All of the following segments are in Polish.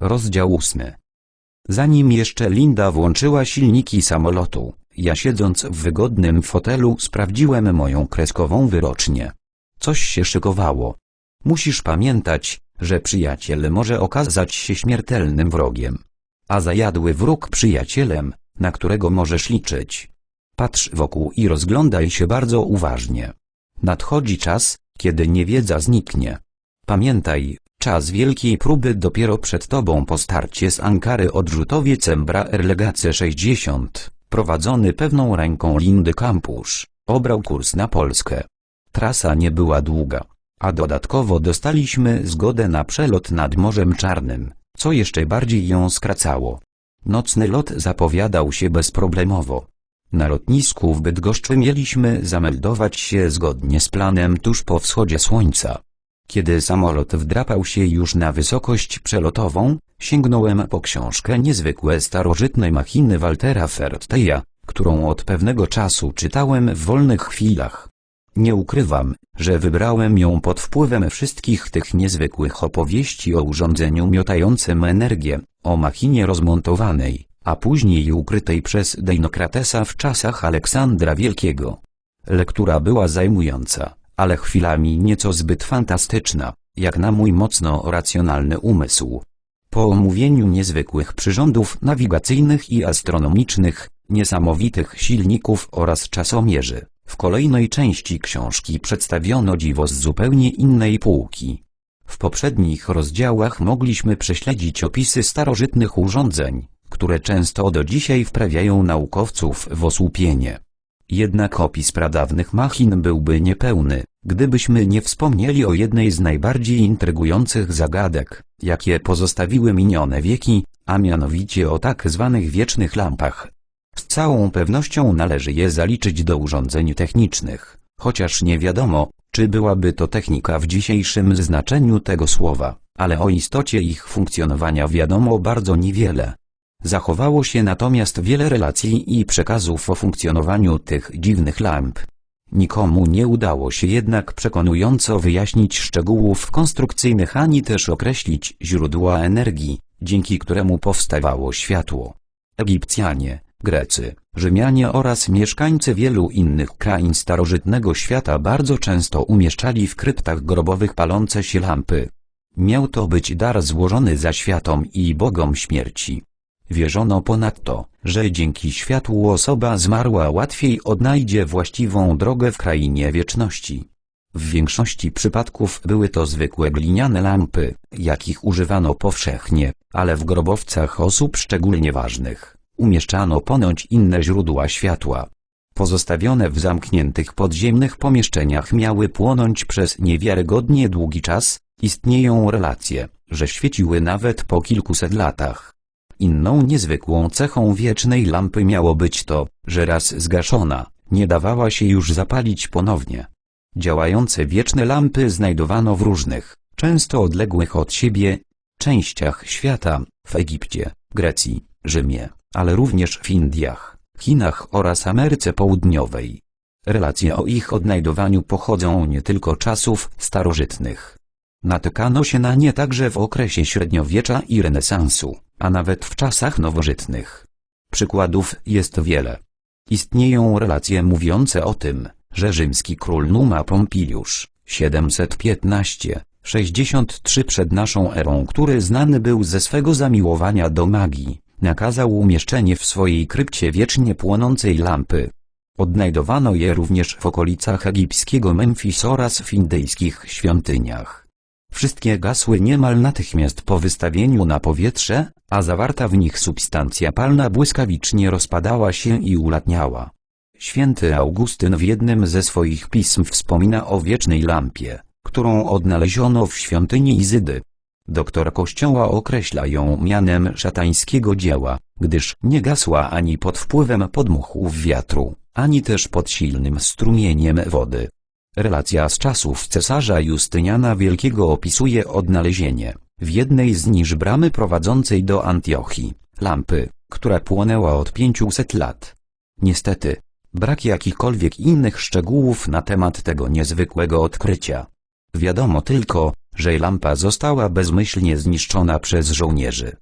Rozdział ósmy. Zanim jeszcze Linda włączyła silniki samolotu, ja siedząc w wygodnym fotelu sprawdziłem moją kreskową wyrocznię. Coś się szykowało. Musisz pamiętać, że przyjaciel może okazać się śmiertelnym wrogiem. A zajadły wróg przyjacielem, na którego możesz liczyć. Patrz wokół i rozglądaj się bardzo uważnie. Nadchodzi czas, kiedy niewiedza zniknie. Pamiętaj, czas wielkiej próby dopiero przed tobą po starcie z Ankary odrzutowiec Embra Legacy 60, prowadzony pewną ręką Lindy Kampusz, obrał kurs na Polskę. Trasa nie była długa, a dodatkowo dostaliśmy zgodę na przelot nad Morzem Czarnym, co jeszcze bardziej ją skracało. Nocny lot zapowiadał się bezproblemowo. Na lotnisku w Bydgoszczy mieliśmy zameldować się zgodnie z planem tuż po wschodzie słońca. Kiedy samolot wdrapał się już na wysokość przelotową, sięgnąłem po książkę Niezwykłe starożytne machiny Waltera Ferteja, którą od pewnego czasu czytałem w wolnych chwilach. Nie ukrywam, że wybrałem ją pod wpływem wszystkich tych niezwykłych opowieści o urządzeniu miotającym energię, o machinie rozmontowanej, a później ukrytej przez Deinokratesa w czasach Aleksandra Wielkiego. Lektura była zajmująca, ale chwilami nieco zbyt fantastyczna, jak na mój mocno racjonalny umysł. Po omówieniu niezwykłych przyrządów nawigacyjnych i astronomicznych, niesamowitych silników oraz czasomierzy, w kolejnej części książki przedstawiono dziwo z zupełnie innej półki. W poprzednich rozdziałach mogliśmy prześledzić opisy starożytnych urządzeń, które często do dzisiaj wprawiają naukowców w osłupienie. Jednak opis pradawnych machin byłby niepełny, gdybyśmy nie wspomnieli o jednej z najbardziej intrygujących zagadek, jakie pozostawiły minione wieki, a mianowicie o tak zwanych wiecznych lampach. Z całą pewnością należy je zaliczyć do urządzeń technicznych, chociaż nie wiadomo, czy byłaby to technika w dzisiejszym znaczeniu tego słowa, ale o istocie ich funkcjonowania wiadomo bardzo niewiele. Zachowało się natomiast wiele relacji i przekazów o funkcjonowaniu tych dziwnych lamp. Nikomu nie udało się jednak przekonująco wyjaśnić szczegółów konstrukcyjnych ani też określić źródła energii, dzięki któremu powstawało światło. Egipcjanie, Grecy, Rzymianie oraz mieszkańcy wielu innych krain starożytnego świata bardzo często umieszczali w kryptach grobowych palące się lampy. Miał to być dar złożony za światom i bogom śmierci. Wierzono ponadto, że dzięki światłu osoba zmarła łatwiej odnajdzie właściwą drogę w krainie wieczności. W większości przypadków były to zwykłe gliniane lampy, jakich używano powszechnie, ale w grobowcach osób szczególnie ważnych, umieszczano ponoć inne źródła światła. Pozostawione w zamkniętych podziemnych pomieszczeniach miały płonąć przez niewiarygodnie długi czas, istnieją relacje, że świeciły nawet po kilkuset latach. Inną niezwykłą cechą wiecznej lampy miało być to, że raz zgaszona, nie dawała się już zapalić ponownie. Działające wieczne lampy znajdowano w różnych, często odległych od siebie, częściach świata, w Egipcie, Grecji, Rzymie, ale również w Indiach, Chinach oraz Ameryce Południowej. Relacje o ich odnajdowaniu pochodzą nie tylko czasów starożytnych. Natykano się na nie także w okresie średniowiecza i renesansu, a nawet w czasach nowożytnych. Przykładów jest wiele. Istnieją relacje mówiące o tym, że rzymski król Numa Pompiliusz 715-63 przed naszą erą, który znany był ze swego zamiłowania do magii, nakazał umieszczenie w swojej krypcie wiecznie płonącej lampy. Odnajdowano je również w okolicach egipskiego Memphis oraz w indyjskich świątyniach. Wszystkie gasły niemal natychmiast po wystawieniu na powietrze, a zawarta w nich substancja palna błyskawicznie rozpadała się i ulatniała. Święty Augustyn w jednym ze swoich pism wspomina o wiecznej lampie, którą odnaleziono w świątyni Izydy. Doktor Kościoła określa ją mianem szatańskiego dzieła, gdyż nie gasła ani pod wpływem podmuchów wiatru, ani też pod silnym strumieniem wody. Relacja z czasów cesarza Justyniana Wielkiego opisuje odnalezienie, w jednej z niż bramy prowadzącej do Antiochii, lampy, która płonęła od 500 lat. Niestety, brak jakichkolwiek innych szczegółów na temat tego niezwykłego odkrycia. Wiadomo tylko, że lampa została bezmyślnie zniszczona przez żołnierzy.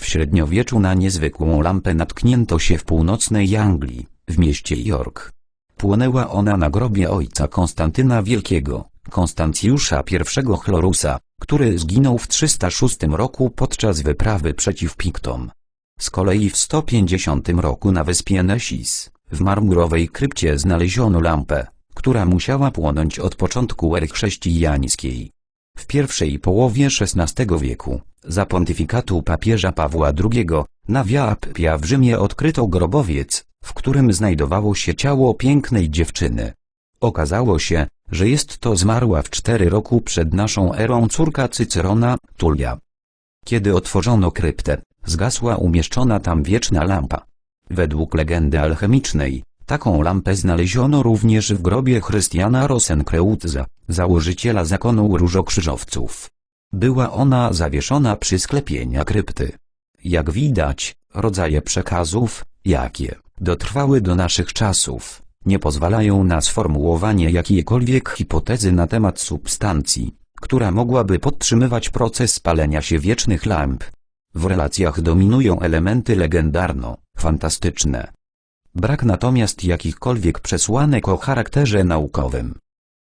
W średniowieczu na niezwykłą lampę natknięto się w północnej Anglii, w mieście York. Płonęła ona na grobie ojca Konstantyna Wielkiego, Konstancjusza I Chlorusa, który zginął w 306 roku podczas wyprawy przeciw Piktom. Z kolei w 150 roku na wyspie Nesis, w marmurowej krypcie znaleziono lampę, która musiała płonąć od początku ery chrześcijańskiej. W pierwszej połowie XVI wieku, za pontyfikatu papieża Pawła II, na Via Appia w Rzymie odkryto grobowiec, w którym znajdowało się ciało pięknej dziewczyny. Okazało się, że jest to zmarła w cztery roku przed naszą erą córka Cycerona, Tulia. Kiedy otworzono kryptę, zgasła umieszczona tam wieczna lampa. Według legendy alchemicznej, taką lampę znaleziono również w grobie Chrystiana Rosenkreutza, założyciela zakonu różokrzyżowców. Była ona zawieszona przy sklepienia krypty. Jak widać, rodzaje przekazów, jakie dotrwały do naszych czasów, nie pozwalają na sformułowanie jakiejkolwiek hipotezy na temat substancji, która mogłaby podtrzymywać proces palenia się wiecznych lamp. W relacjach dominują elementy legendarno-fantastyczne. Brak natomiast jakichkolwiek przesłanek o charakterze naukowym.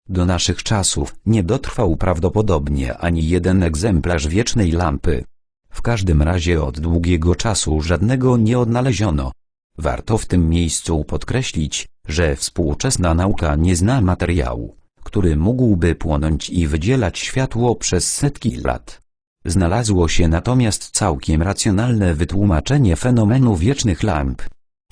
Do naszych czasów nie dotrwał prawdopodobnie ani jeden egzemplarz wiecznej lampy. W każdym razie od długiego czasu żadnego nie odnaleziono. Warto w tym miejscu podkreślić, że współczesna nauka nie zna materiału, który mógłby płonąć i wydzielać światło przez setki lat. Znalazło się natomiast całkiem racjonalne wytłumaczenie fenomenu wiecznych lamp.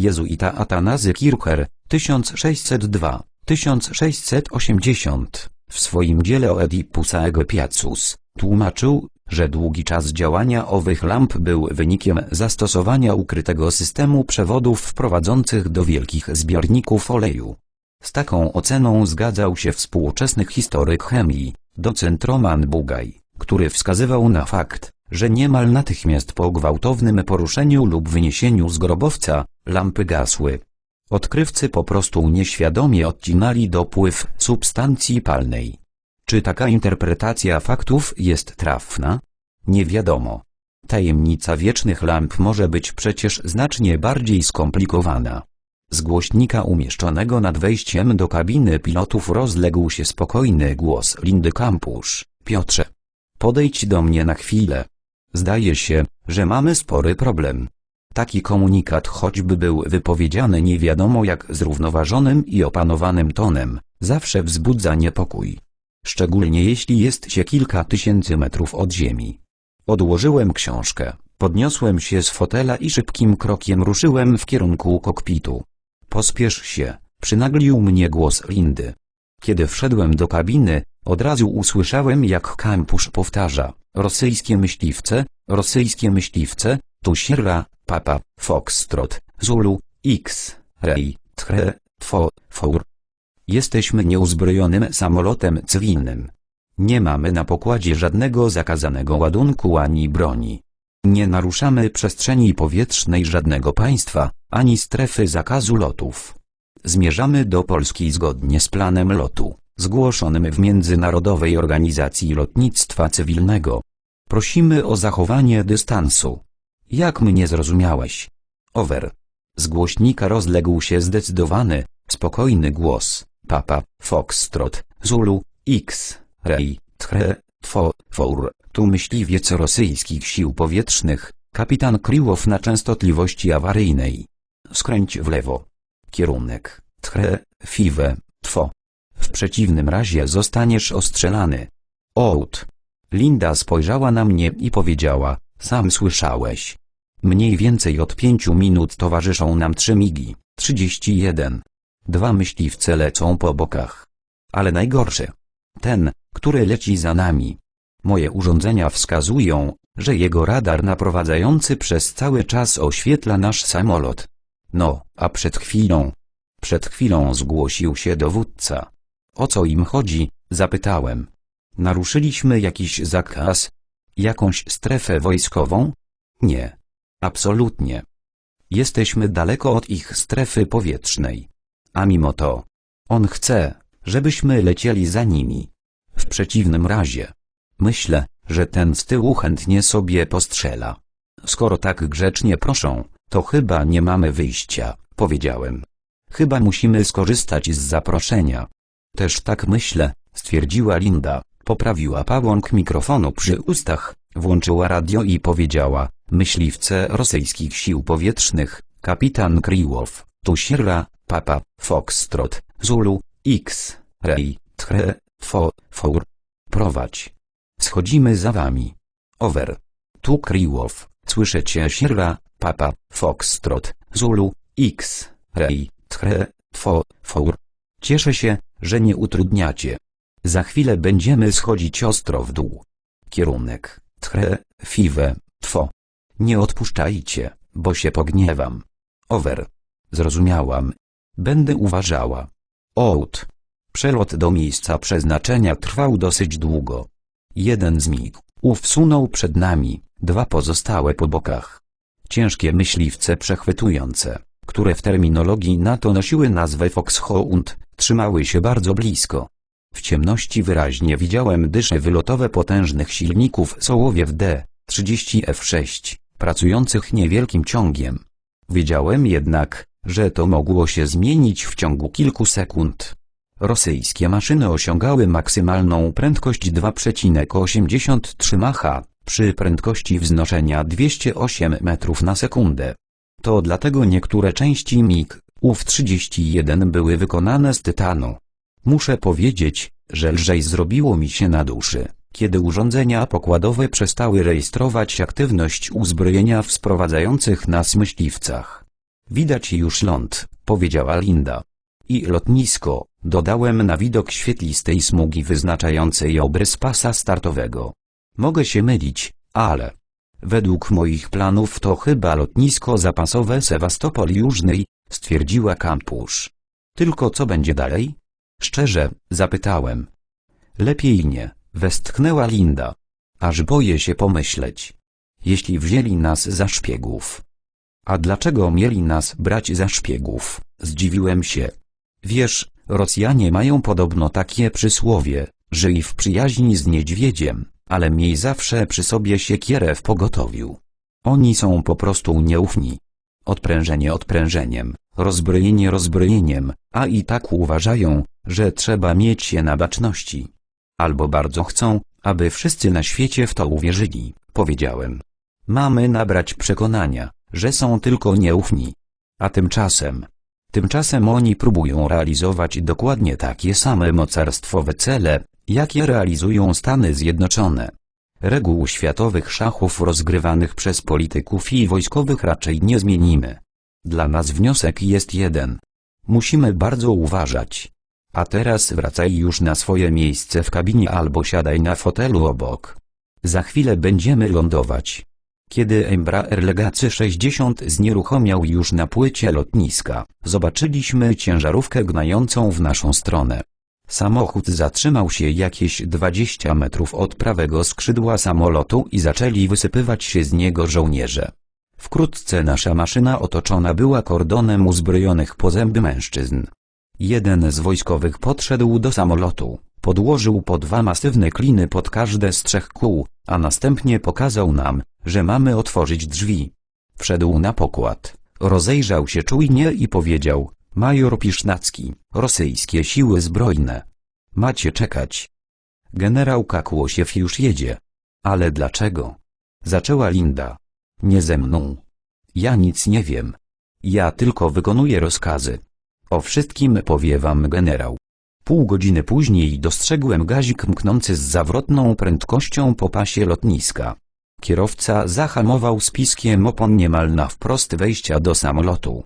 Jezuita Atanazy Kircher, 1602-1680, w swoim dziele o Oedipusa Egepiacus, tłumaczył, że długi czas działania owych lamp był wynikiem zastosowania ukrytego systemu przewodów wprowadzących do wielkich zbiorników oleju. Z taką oceną zgadzał się współczesny historyk chemii, docent Roman Bugaj, który wskazywał na fakt, że niemal natychmiast po gwałtownym poruszeniu lub wyniesieniu z grobowca, lampy gasły. Odkrywcy po prostu nieświadomie odcinali dopływ substancji palnej. Czy taka interpretacja faktów jest trafna? Nie wiadomo. Tajemnica wiecznych lamp może być przecież znacznie bardziej skomplikowana. Z głośnika umieszczonego nad wejściem do kabiny pilotów rozległ się spokojny głos Lindy Kampusz. Piotrze, podejdź do mnie na chwilę. Zdaje się, że mamy spory problem. Taki komunikat choćby był wypowiedziany nie wiadomo jak zrównoważonym i opanowanym tonem, zawsze wzbudza niepokój. Szczególnie jeśli jest się kilka tysięcy metrów od ziemi. Odłożyłem książkę, podniosłem się z fotela i szybkim krokiem ruszyłem w kierunku kokpitu. Pospiesz się, przynaglił mnie głos Lindy. Kiedy wszedłem do kabiny, od razu usłyszałem jak Kampusz powtarza, rosyjskie myśliwce, rosyjskie myśliwce, tu Sierra, Papa, Foxtrot, Zulu, X, Ray, Tre, Tfo, Four. Jesteśmy nieuzbrojonym samolotem cywilnym. Nie mamy na pokładzie żadnego zakazanego ładunku ani broni. Nie naruszamy przestrzeni powietrznej żadnego państwa, ani strefy zakazu lotów. Zmierzamy do Polski zgodnie z planem lotu, zgłoszonym w Międzynarodowej Organizacji Lotnictwa Cywilnego. Prosimy o zachowanie dystansu. Jak mnie zrozumiałeś? Over. Z głośnika rozległ się zdecydowany, spokojny głos. Papa, Foxtrot, Zulu, X, Ray, Tre, Tfo, Four. Tu myśliwiec rosyjskich sił powietrznych, kapitan Kriłow na częstotliwości awaryjnej. Skręć w lewo. Kierunek, Tre, Five, Tfo. W przeciwnym razie zostaniesz ostrzelany. Out. Linda spojrzała na mnie i powiedziała, sam słyszałeś. Mniej więcej od pięciu minut towarzyszą nam trzy migi, 31. Dwa myśliwce lecą po bokach. Ale najgorsze. Ten, który leci za nami. Moje urządzenia wskazują, że jego radar naprowadzający przez cały czas oświetla nasz samolot. No, a przed chwilą. Przed chwilą zgłosił się dowódca. O co im chodzi? Zapytałem. Naruszyliśmy jakiś zakaz? Jakąś strefę wojskową? Nie. Absolutnie. Jesteśmy daleko od ich strefy powietrznej. A mimo to, on chce, żebyśmy lecieli za nimi. W przeciwnym razie. Myślę, że ten z tyłu chętnie sobie postrzela. Skoro tak grzecznie proszą, to chyba nie mamy wyjścia, powiedziałem. Chyba musimy skorzystać z zaproszenia. Też tak myślę, stwierdziła Linda, poprawiła pałąk mikrofonu przy ustach, włączyła radio i powiedziała, myśliwce rosyjskich sił powietrznych, kapitan Kriłow, tu Sierra, Papa, Foxtrot, Zulu, X, Ray, Tre, Fo, Four. Prowadź. Schodzimy za wami. Over. Tu Kriłow, słyszycie Sierra, Papa, Foxtrot, Zulu, X, Ray, Tre, Fo, Four. Cieszę się, że nie utrudniacie. Za chwilę będziemy schodzić ostro w dół. Kierunek, Tre, Five, Two. Nie odpuszczajcie, bo się pogniewam. Over. Zrozumiałam. Będę uważała. Out. Przelot do miejsca przeznaczenia trwał dosyć długo. Jeden z mig usunął przed nami, dwa pozostałe po bokach. Ciężkie myśliwce przechwytujące, które w terminologii NATO nosiły nazwę Foxhound, trzymały się bardzo blisko. W ciemności wyraźnie widziałem dysze wylotowe potężnych silników Sołowiew D-30F6, pracujących niewielkim ciągiem. Wiedziałem jednak, że to mogło się zmienić w ciągu kilku sekund. Rosyjskie maszyny osiągały maksymalną prędkość 2,83 Macha, przy prędkości wznoszenia 208 metrów na sekundę. To dlatego niektóre części MiG, UF-31 były wykonane z tytanu. Muszę powiedzieć, że lżej zrobiło mi się na duszy, kiedy urządzenia pokładowe przestały rejestrować aktywność uzbrojenia w sprowadzających nas myśliwcach. Widać już ląd, powiedziała Linda. I lotnisko, dodałem na widok świetlistej smugi wyznaczającej obrys pasa startowego. Mogę się mylić, ale... Według moich planów to chyba lotnisko zapasowe Sewastopol Jużnej, stwierdziła Kampusz. Tylko co będzie dalej? Szczerze, zapytałem. Lepiej nie, westchnęła Linda. Aż boję się pomyśleć. Jeśli wzięli nas za szpiegów. A dlaczego mieli nas brać za szpiegów? Zdziwiłem się. Wiesz, Rosjanie mają podobno takie przysłowie, żyj w przyjaźni z niedźwiedziem, ale miej zawsze przy sobie siekierę w pogotowiu. Oni są po prostu nieufni. Odprężenie odprężeniem, rozbrojenie rozbrojeniem, a i tak uważają, że trzeba mieć się na baczności. Albo bardzo chcą, aby wszyscy na świecie w to uwierzyli, powiedziałem. Mamy nabrać przekonania, że są tylko nieufni. A tymczasem, tymczasem oni próbują realizować dokładnie takie same mocarstwowe cele, jakie realizują Stany Zjednoczone. Reguł światowych szachów rozgrywanych przez polityków i wojskowych raczej nie zmienimy. Dla nas wniosek jest jeden. Musimy bardzo uważać. A teraz wracaj już na swoje miejsce w kabinie albo siadaj na fotelu obok. Za chwilę będziemy lądować. Kiedy Embraer Legacy 60 znieruchomiał już na płycie lotniska, zobaczyliśmy ciężarówkę gnającą w naszą stronę. Samochód zatrzymał się jakieś 20 metrów od prawego skrzydła samolotu i zaczęli wysypywać się z niego żołnierze. Wkrótce nasza maszyna otoczona była kordonem uzbrojonych po zęby mężczyzn. Jeden z wojskowych podszedł do samolotu, podłożył po dwa masywne kliny pod każde z trzech kół, a następnie pokazał nam, że mamy otworzyć drzwi. Wszedł na pokład, rozejrzał się czujnie i powiedział, major Pisznacki, rosyjskie siły zbrojne. Macie czekać. Generał Kakłosiew już jedzie. Ale dlaczego? Zaczęła Linda. Nie ze mną. Ja nic nie wiem. Ja tylko wykonuję rozkazy. O wszystkim powie wam generał. Pół godziny później dostrzegłem gazik mknący z zawrotną prędkością po pasie lotniska. Kierowca zahamował z piskiem opon niemal na wprost wejścia do samolotu.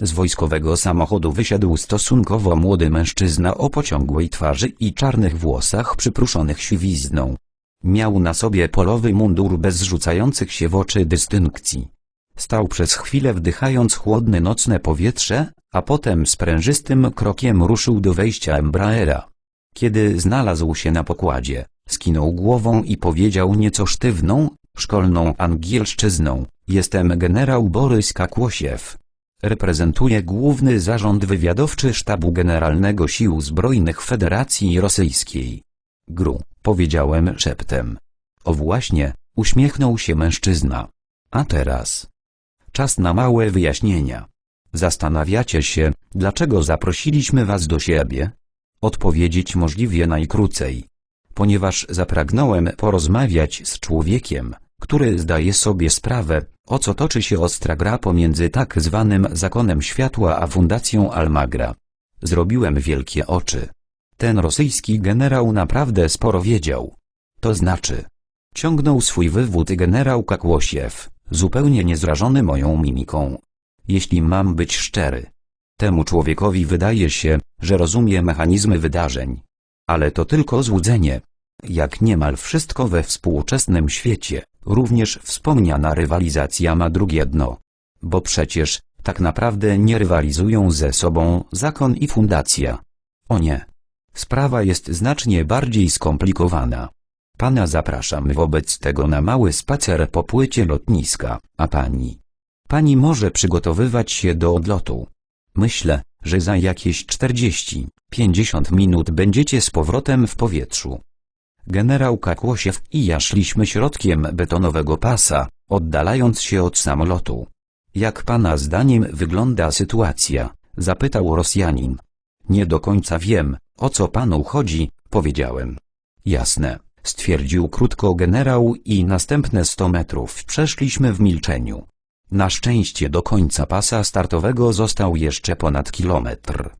Z wojskowego samochodu wysiadł stosunkowo młody mężczyzna o pociągłej twarzy i czarnych włosach przypruszonych siwizną. Miał na sobie polowy mundur bez rzucających się w oczy dystynkcji. Stał przez chwilę wdychając chłodne nocne powietrze, a potem sprężystym krokiem ruszył do wejścia Embraera. Kiedy znalazł się na pokładzie, skinął głową i powiedział nieco sztywną, szkolną angielszczyzną, jestem generał Borys Kakłosiew. Reprezentuję Główny Zarząd Wywiadowczy Sztabu Generalnego Sił Zbrojnych Federacji Rosyjskiej. Gru, powiedziałem szeptem. O właśnie, uśmiechnął się mężczyzna. A teraz? Czas na małe wyjaśnienia. Zastanawiacie się, dlaczego zaprosiliśmy was do siebie? Odpowiedzieć możliwie najkrócej. Ponieważ zapragnąłem porozmawiać z człowiekiem, który zdaje sobie sprawę, o co toczy się ostra gra pomiędzy tak zwanym zakonem światła a fundacją Almagra. Zrobiłem wielkie oczy. Ten rosyjski generał naprawdę sporo wiedział. To znaczy, ciągnął swój wywód generał Kakłosiew, zupełnie niezrażony moją mimiką. Jeśli mam być szczery, temu człowiekowi wydaje się, że rozumie mechanizmy wydarzeń. Ale to tylko złudzenie. Jak niemal wszystko we współczesnym świecie, również wspomniana rywalizacja ma drugie dno. Bo przecież, tak naprawdę nie rywalizują ze sobą zakon i fundacja. O nie. Sprawa jest znacznie bardziej skomplikowana. Pana zapraszam wobec tego na mały spacer po płycie lotniska, a pani? Pani może przygotowywać się do odlotu. Myślę, że za jakieś 40-50 minut będziecie z powrotem w powietrzu. Generał Kakłosiew i ja szliśmy środkiem betonowego pasa, oddalając się od samolotu. Jak pana zdaniem wygląda sytuacja? Zapytał Rosjanin. Nie do końca wiem, o co panu chodzi, powiedziałem. Jasne, stwierdził krótko generał i następne 100 metrów przeszliśmy w milczeniu. Na szczęście do końca pasa startowego został jeszcze ponad kilometr.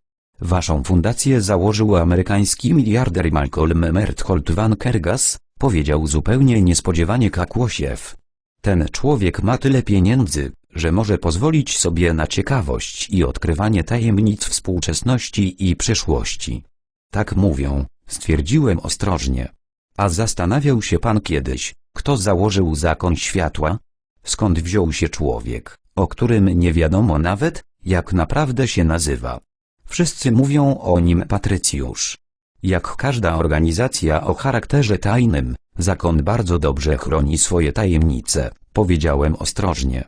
Waszą fundację założył amerykański miliarder Malcolm Merthold Van Kergas, powiedział zupełnie niespodziewanie Kakłosiew. Ten człowiek ma tyle pieniędzy, że może pozwolić sobie na ciekawość i odkrywanie tajemnic współczesności i przyszłości. Tak mówią, stwierdziłem ostrożnie. A zastanawiał się pan kiedyś, kto założył zakon światła? Skąd wziął się człowiek, o którym nie wiadomo nawet, jak naprawdę się nazywa? Wszyscy mówią o nim Patrycjusz. Jak każda organizacja o charakterze tajnym, zakon bardzo dobrze chroni swoje tajemnice, powiedziałem ostrożnie.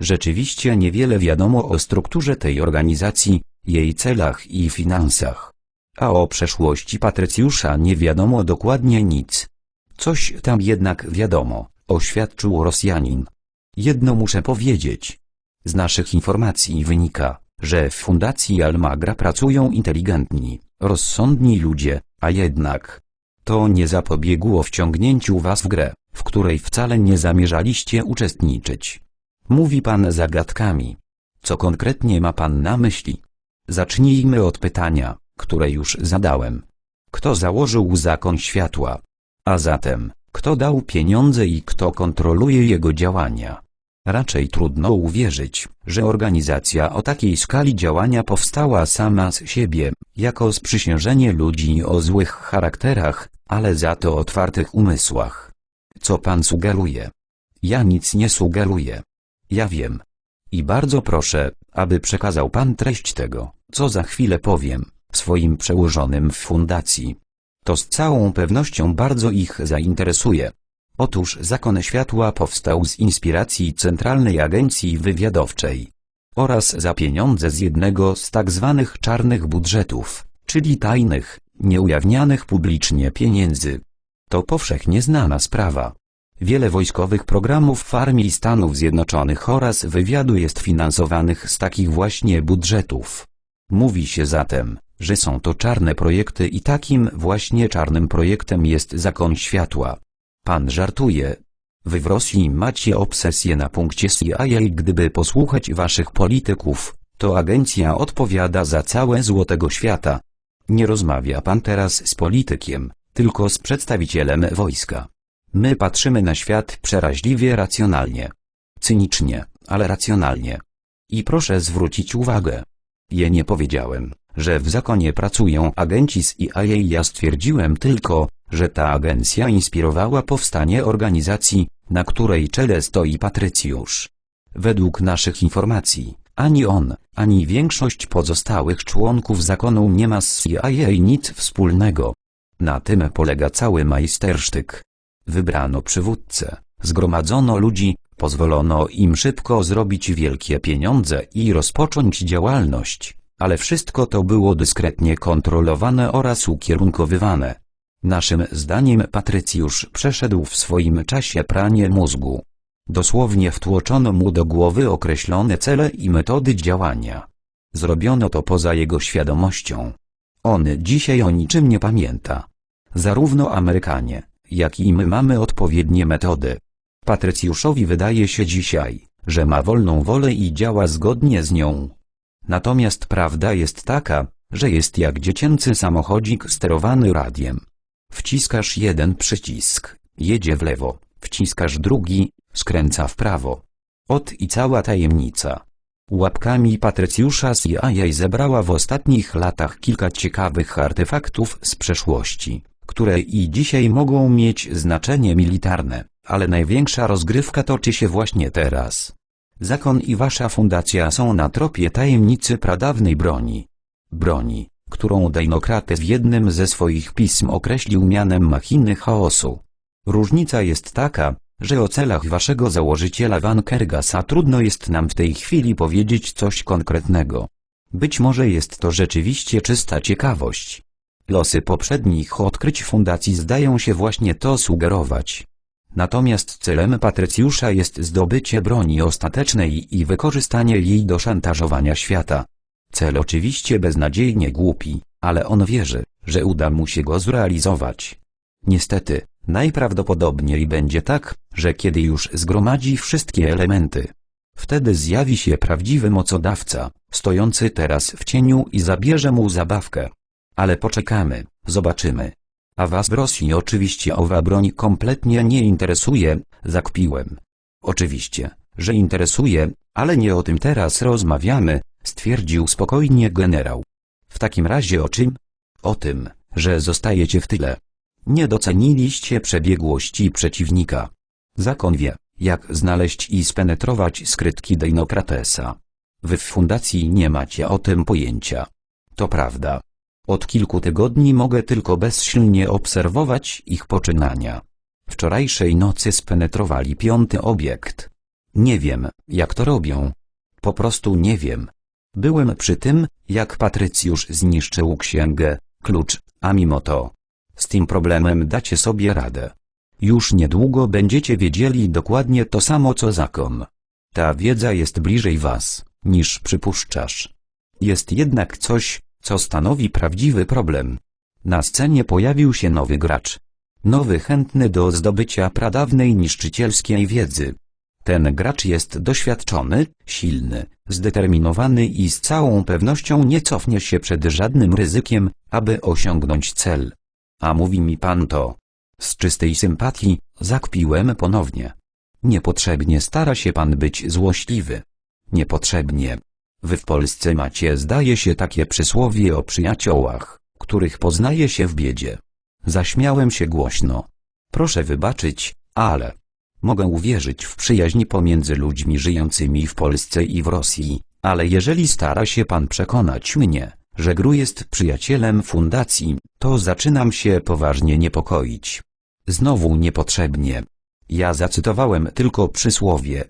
Rzeczywiście niewiele wiadomo o strukturze tej organizacji, jej celach i finansach. A o przeszłości Patrycjusza nie wiadomo dokładnie nic. Coś tam jednak wiadomo, oświadczył Rosjanin. Jedno muszę powiedzieć. Z naszych informacji wynika, że w Fundacji Almagra pracują inteligentni, rozsądni ludzie, a jednak to nie zapobiegło wciągnięciu was w grę, w której wcale nie zamierzaliście uczestniczyć. Mówi pan zagadkami. Co konkretnie ma pan na myśli? Zacznijmy od pytania, które już zadałem. Kto założył zakon światła? A zatem, kto dał pieniądze i kto kontroluje jego działania? Raczej trudno uwierzyć, że organizacja o takiej skali działania powstała sama z siebie, jako sprzysiężenie ludzi o złych charakterach, ale za to otwartych umysłach. Co pan sugeruje? Ja nic nie sugeruję. Ja wiem. I bardzo proszę, aby przekazał pan treść tego, co za chwilę powiem, swoim przełożonym w fundacji. To z całą pewnością bardzo ich zainteresuje. Otóż Zakon Światła powstał z inspiracji Centralnej Agencji Wywiadowczej oraz za pieniądze z jednego z tak zwanych czarnych budżetów, czyli tajnych, nieujawnianych publicznie pieniędzy. To powszechnie znana sprawa. Wiele wojskowych programów w Armii Stanów Zjednoczonych oraz wywiadu jest finansowanych z takich właśnie budżetów. Mówi się zatem, że są to czarne projekty i takim właśnie czarnym projektem jest Zakon Światła. Pan żartuje. Wy w Rosji macie obsesję na punkcie CIA i gdyby posłuchać waszych polityków, to agencja odpowiada za całe zło tego świata. Nie rozmawia pan teraz z politykiem, tylko z przedstawicielem wojska. My patrzymy na świat przeraźliwie racjonalnie. Cynicznie, ale racjonalnie. I proszę zwrócić uwagę. Ja nie powiedziałem, że w zakonie pracują agenci z CIA. Ja stwierdziłem tylko, że ta agencja inspirowała powstanie organizacji, na której czele stoi Patrycjusz. Według naszych informacji, ani on, ani większość pozostałych członków zakonu nie ma z CIA nic wspólnego. Na tym polega cały majstersztyk. Wybrano przywódcę, zgromadzono ludzi, pozwolono im szybko zrobić wielkie pieniądze i rozpocząć działalność, ale wszystko to było dyskretnie kontrolowane oraz ukierunkowywane. Naszym zdaniem Patrycjusz przeszedł w swoim czasie pranie mózgu. Dosłownie wtłoczono mu do głowy określone cele i metody działania. Zrobiono to poza jego świadomością. On dzisiaj o niczym nie pamięta. Zarówno Amerykanie, jak i my mamy odpowiednie metody. Patrycjuszowi wydaje się dzisiaj, że ma wolną wolę i działa zgodnie z nią. Natomiast prawda jest taka, że jest jak dziecięcy samochodzik sterowany radiem. Wciskasz jeden przycisk, jedzie w lewo, wciskasz drugi, skręca w prawo. Ot i cała tajemnica. Łapkami Patrycjusza CIA zebrała w ostatnich latach kilka ciekawych artefaktów z przeszłości, które i dzisiaj mogą mieć znaczenie militarne, ale największa rozgrywka toczy się właśnie teraz. Zakon i wasza fundacja są na tropie tajemnicy pradawnej broni. Broni, którą Deinokrates w jednym ze swoich pism określił mianem machiny chaosu. Różnica jest taka, że o celach waszego założyciela Van Kergasa trudno jest nam w tej chwili powiedzieć coś konkretnego. Być może jest to rzeczywiście czysta ciekawość. Losy poprzednich odkryć fundacji zdają się właśnie to sugerować. Natomiast celem Patrycjusza jest zdobycie broni ostatecznej i wykorzystanie jej do szantażowania świata. Cel oczywiście beznadziejnie głupi, ale on wierzy, że uda mu się go zrealizować. Niestety, najprawdopodobniej będzie tak, że kiedy już zgromadzi wszystkie elementy, wtedy zjawi się prawdziwy mocodawca, stojący teraz w cieniu i zabierze mu zabawkę. Ale poczekamy, zobaczymy. A was w Rosji oczywiście owa broń kompletnie nie interesuje, zakpiłem. Oczywiście, że interesuje, ale nie o tym teraz rozmawiamy, stwierdził spokojnie generał. W takim razie o czym? O tym, że zostajecie w tyle. Nie doceniliście przebiegłości przeciwnika. Zakon wie, jak znaleźć i spenetrować skrytki Deinokratesa. Wy w fundacji nie macie o tym pojęcia. To prawda. Od kilku tygodni mogę tylko bezsilnie obserwować ich poczynania. Wczorajszej nocy spenetrowali piąty obiekt. Nie wiem, jak to robią. Po prostu nie wiem. Byłem przy tym, jak Patrycjusz zniszczył księgę, klucz, a mimo to. Z tym problemem dacie sobie radę. Już niedługo będziecie wiedzieli dokładnie to samo co zakon. Ta wiedza jest bliżej was, niż przypuszczasz. Jest jednak coś, co stanowi prawdziwy problem. Na scenie pojawił się nowy gracz. Nowy chętny do zdobycia pradawnej niszczycielskiej wiedzy. Ten gracz jest doświadczony, silny, zdeterminowany i z całą pewnością nie cofnie się przed żadnym ryzykiem, aby osiągnąć cel. A mówi mi pan to. Z czystej sympatii, zakpiłem ponownie. Niepotrzebnie stara się pan być złośliwy. Niepotrzebnie. Wy w Polsce macie zdaje się takie przysłowie o przyjaciołach, których poznaje się w biedzie. Zaśmiałem się głośno. Proszę wybaczyć, ale mogę uwierzyć w przyjaźń pomiędzy ludźmi żyjącymi w Polsce i w Rosji, ale jeżeli stara się pan przekonać mnie, że Gru jest przyjacielem fundacji, to zaczynam się poważnie niepokoić. Znowu niepotrzebnie. Ja zacytowałem tylko przysłowie,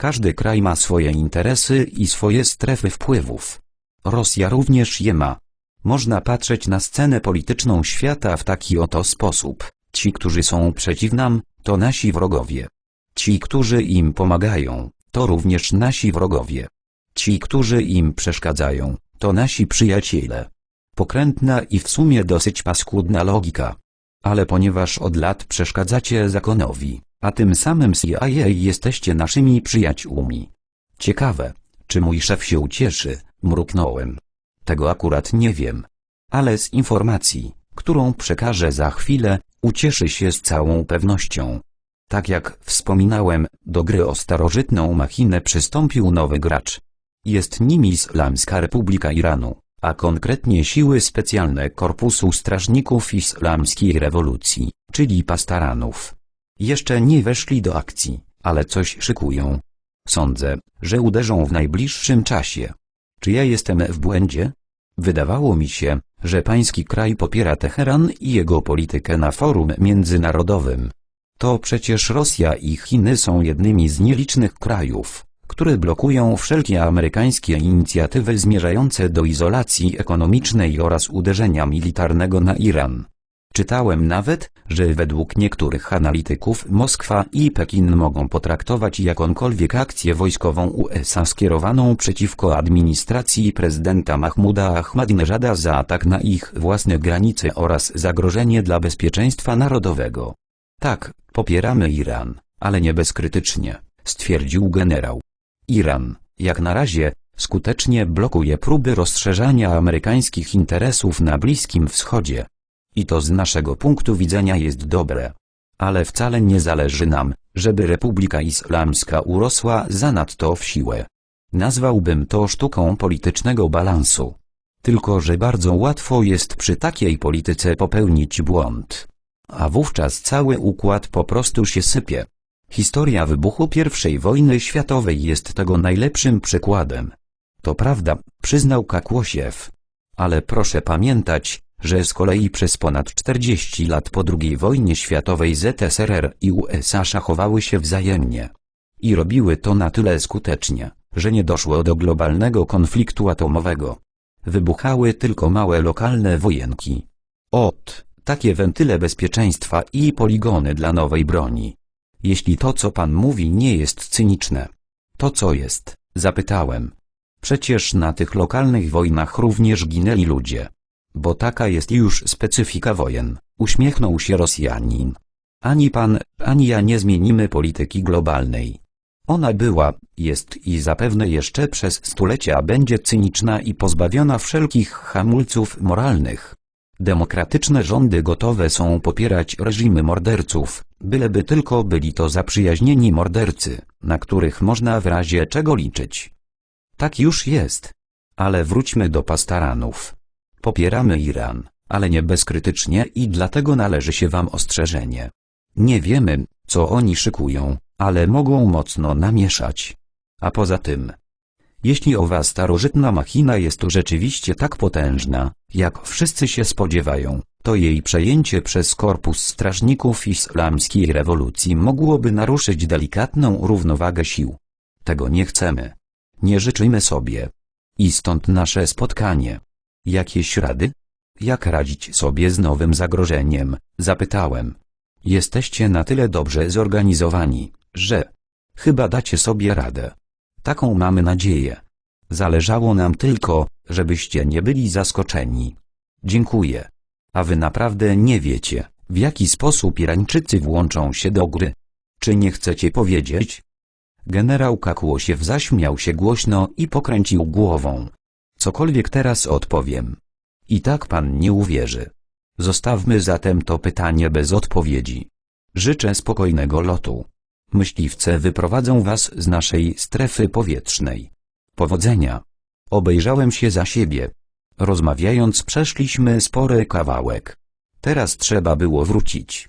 każdy kraj ma swoje interesy i swoje strefy wpływów. Rosja również je ma. Można patrzeć na scenę polityczną świata w taki oto sposób. Ci, którzy są przeciw nam, to nasi wrogowie. Ci, którzy im pomagają, to również nasi wrogowie. Ci, którzy im przeszkadzają, to nasi przyjaciele. Pokrętna i w sumie dosyć paskudna logika. Ale ponieważ od lat przeszkadzacie zakonowi, a tym samym CIA jesteście naszymi przyjaciółmi. Ciekawe, czy mój szef się ucieszy, mruknąłem. Tego akurat nie wiem. Ale z informacji, którą przekażę za chwilę, ucieszy się z całą pewnością. Tak jak wspominałem, do gry o starożytną machinę przystąpił nowy gracz. Jest nim Islamska Republika Iranu, a konkretnie siły specjalne Korpusu Strażników Islamskiej Rewolucji, czyli Pastaranów. Jeszcze nie weszli do akcji, ale coś szykują. Sądzę, że uderzą w najbliższym czasie. Czy ja jestem w błędzie? Wydawało mi się, że pański kraj popiera Teheran i jego politykę na forum międzynarodowym. To przecież Rosja i Chiny są jednymi z nielicznych krajów, które blokują wszelkie amerykańskie inicjatywy zmierzające do izolacji ekonomicznej oraz uderzenia militarnego na Iran. Czytałem nawet, że według niektórych analityków Moskwa i Pekin mogą potraktować jakąkolwiek akcję wojskową USA skierowaną przeciwko administracji prezydenta Mahmuda Ahmadinejada za atak na ich własne granice oraz zagrożenie dla bezpieczeństwa narodowego. Tak, popieramy Iran, ale nie bezkrytycznie, stwierdził generał. Iran, jak na razie, skutecznie blokuje próby rozszerzania amerykańskich interesów na Bliskim Wschodzie. I to z naszego punktu widzenia jest dobre. Ale wcale nie zależy nam, żeby Republika Islamska urosła zanadto w siłę. Nazwałbym to sztuką politycznego balansu. Tylko, że bardzo łatwo jest przy takiej polityce popełnić błąd. A wówczas cały układ po prostu się sypie. Historia wybuchu I wojny światowej jest tego najlepszym przykładem. To prawda, przyznał Kakłosiew. Ale proszę pamiętać, że z kolei przez ponad 40 lat po II wojnie światowej ZSRR i USA szachowały się wzajemnie. I robiły to na tyle skutecznie, że nie doszło do globalnego konfliktu atomowego. Wybuchały tylko małe lokalne wojenki. Ot, takie wentyle bezpieczeństwa i poligony dla nowej broni. Jeśli to co pan mówi nie jest cyniczne. To co jest? Zapytałem. Przecież na tych lokalnych wojnach również ginęli ludzie. Bo taka jest już specyfika wojen, uśmiechnął się Rosjanin. Ani pan, ani ja nie zmienimy polityki globalnej. Ona była, jest i zapewne jeszcze przez stulecia będzie cyniczna i pozbawiona wszelkich hamulców moralnych. Demokratyczne rządy gotowe są popierać reżimy morderców, byleby tylko byli to zaprzyjaźnieni mordercy, na których można w razie czego liczyć. Tak już jest. Ale wróćmy do pastaranów. Popieramy Iran, ale nie bezkrytycznie i dlatego należy się wam ostrzeżenie. Nie wiemy, co oni szykują, ale mogą mocno namieszać. A poza tym, jeśli owa starożytna machina jest rzeczywiście tak potężna, jak wszyscy się spodziewają, to jej przejęcie przez korpus strażników islamskiej rewolucji mogłoby naruszyć delikatną równowagę sił. Tego nie chcemy. Nie życzymy sobie. I stąd nasze spotkanie. Jakieś rady? Jak radzić sobie z nowym zagrożeniem? Zapytałem. Jesteście na tyle dobrze zorganizowani, że chyba dacie sobie radę. Taką mamy nadzieję. Zależało nam tylko, żebyście nie byli zaskoczeni. Dziękuję. A wy naprawdę nie wiecie, w jaki sposób Irańczycy włączą się do gry. Czy nie chcecie powiedzieć? Generał Kakłosiew zaśmiał się głośno i pokręcił głową. Cokolwiek teraz odpowiem. I tak pan nie uwierzy. Zostawmy zatem to pytanie bez odpowiedzi. Życzę spokojnego lotu. Myśliwce wyprowadzą was z naszej strefy powietrznej. Powodzenia. Obejrzałem się za siebie. Rozmawiając przeszliśmy spory kawałek. Teraz trzeba było wrócić.